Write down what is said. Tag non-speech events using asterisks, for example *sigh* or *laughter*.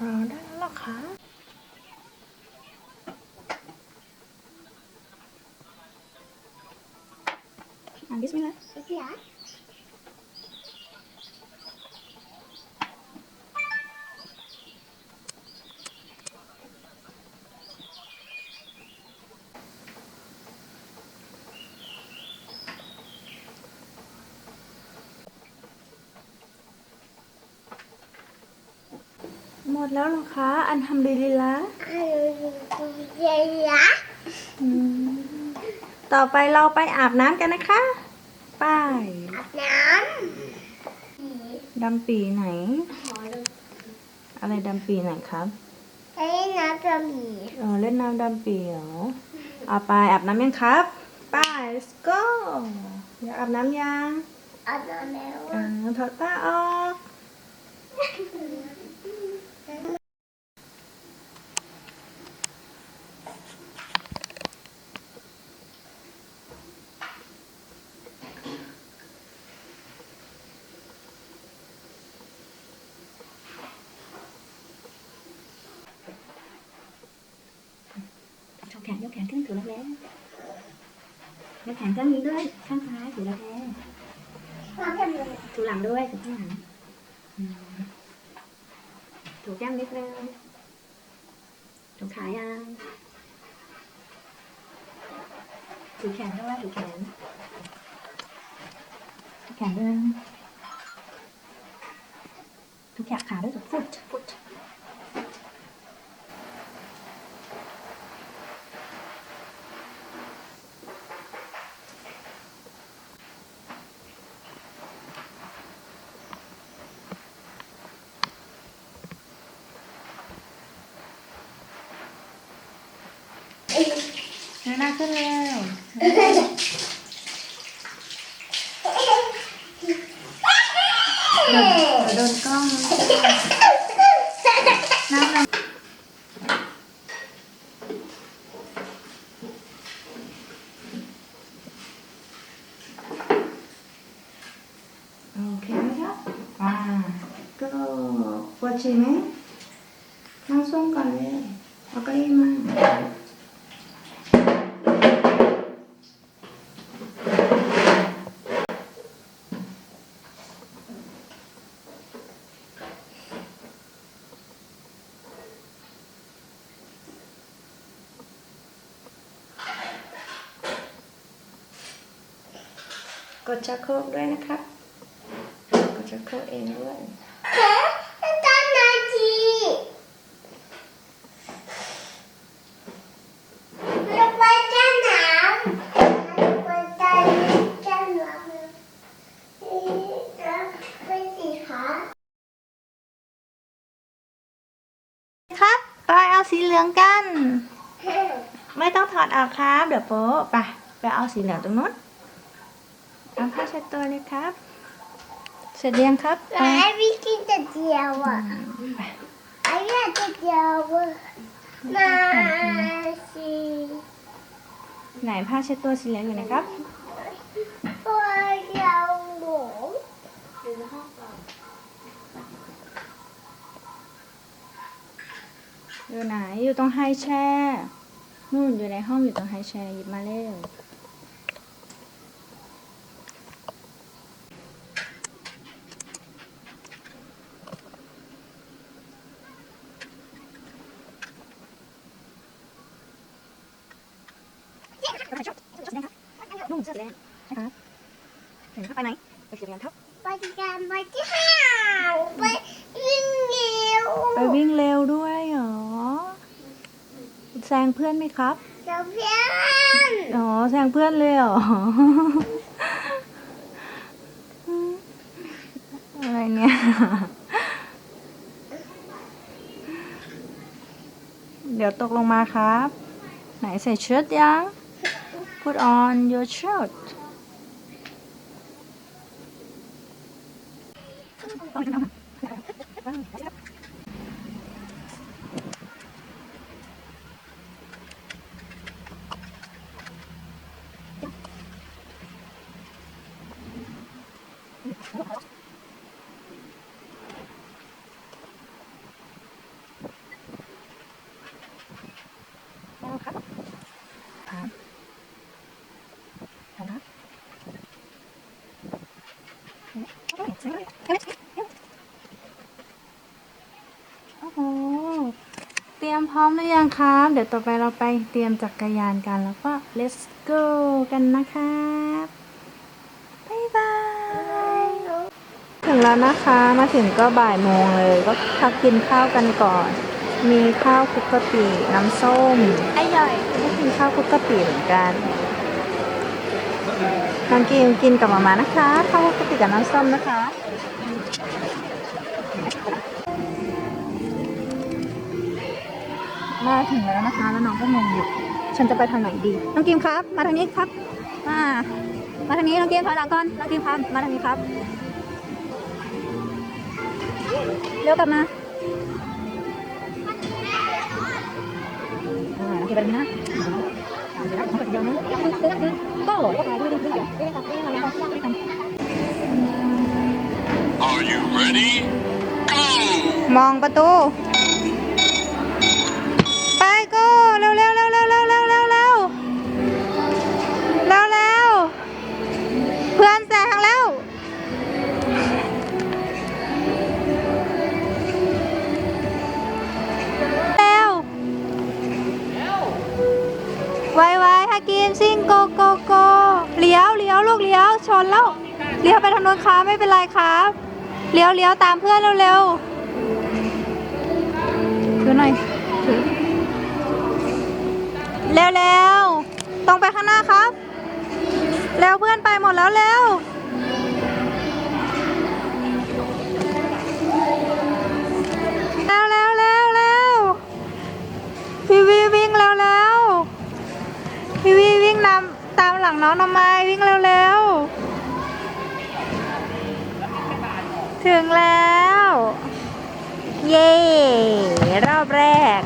รอได้แล้วเหรอคะอ่านบิสมิลลาห์ Ja. ห มดแล้วเหรอคะ อันทำดีลีละ Ja. อืมต่อไปเราไปอาบน้ำกันนะคะ ไป้าย Nam. ดำปีไหน อะไรดำปีไหนครับ Đây là cho mì. เออเล่นน้ำดำปีเหรอเอาไปอาบน้ำยังครับ ไป้าย let's go อยากอาบน้ำยัง Ở đó nếu. อ่าถอดผ้าออก แขนยกแขนขึ้นถูรักแร้ยกแขนข้างนี้ด้วยข้างซ้ายถูรักแร้ Nó cho mì. ถูหลังด้วยถูข้างหลังถูแก้มนิดนึงถูขายังถูแขนด้วยถูแขนถูแขนด้วยถูแขนขาด้วยถูฟุตฟุต หน้าขึ้นเร็วเดี๋ยวโดนกล้องน้ำลงโอเคไหมครับอ่าก็ปวดฉี่ไหมนั่งส้มก่อนเลยเอาเก็รีมา ดชักโครกด้วยนะครับกดชักโครกเองด้วย Thế, ta nói gì? Lúc quay cha nào? Lúc quay cha cha nào? Đi ra cái gì hả? ครับไปเอาสีเหลืองกัน ไม่ต้องถอดออกครับ เดี๋ยวโป๊ะไปไปเอาสีเหลืองตรงนู้น เอาผ้าเช็ดตัวเลยครับ เสร็จยังครับไป Ai biết cái gì chiều à? Ai biết cái chiều à? Mà gì? ไหนผ้าเช็ดตัวสีเหลืองอยู่ไหนครับ Tôi giàu ngủ. อยู่ไหนอยู่ตรงไฮแชร์นู่นอยู่ในห้องอยู่ตรงไฮแชร์หยิบมาเร็วนุ่ งสื้อสีแดงนะครับเห็นเข้าไปไหนไปเสีแดงครับไปกันไปที่ห้างไปวิ่งเร็วไปวิ่งเร็วด้วยเหรอแซงเพื่อนไหมครับเจ้าเพื่อนอ๋อแซงเพื่อนเลยเหรออะไรเนี่ยเดี๋ยวตกลงมาครับ ไหนใส่ชุดยัง put on your shirt. Thank *laughs* โอ้โหเตรียมพร้อมหรือยังครับ เดี๋ยวต่อไปเราไปเตรียมจักรยานกันแล้วก็ let's go กันนะครับบ๊ายบายถึงแล้วนะคะมาถึงก็บ่ายโมงเลยก็พักกินข้าวกันก่อน มีข้าวคลุกกะปิน้ำส้มอร่อยก็กินข้าวคลุกกะปิเหมือนกัน น้องกินกินกับมามานะคะเข้าวคลุกกะปิกับน้ำส้มนะคะมาถึงแล้วนะคะ แล้วน้องก็งงอยู่ ฉันจะไปทางไหนดี น้องกิมครับ มาทางนี้ครับ มามาทางนี้น้องกิมถอยหลังก่อนน้องกิมครับ มาทางนี้ครับเร็วกลับมาอ่าน้องกิมไปนะ มองประตู เลี้ยวไปทางโน้นครับไม่เป็นไรครับเลี้ยวเลี้ยวตามเพื่อนเร็วๆถือหน่อยถือเร็วเร็วตรงไปข้างหน้าครับเร็วเพื่อนไปหมดแล้วเร็วเร็วเร็วเร็วพี่วีวิ่งเร็วเร็วพี่วีวิ่งนำตามหลังน้องทำไมวิ่งเร็วเร็ว ถึงแล้ว เย้รอบแรก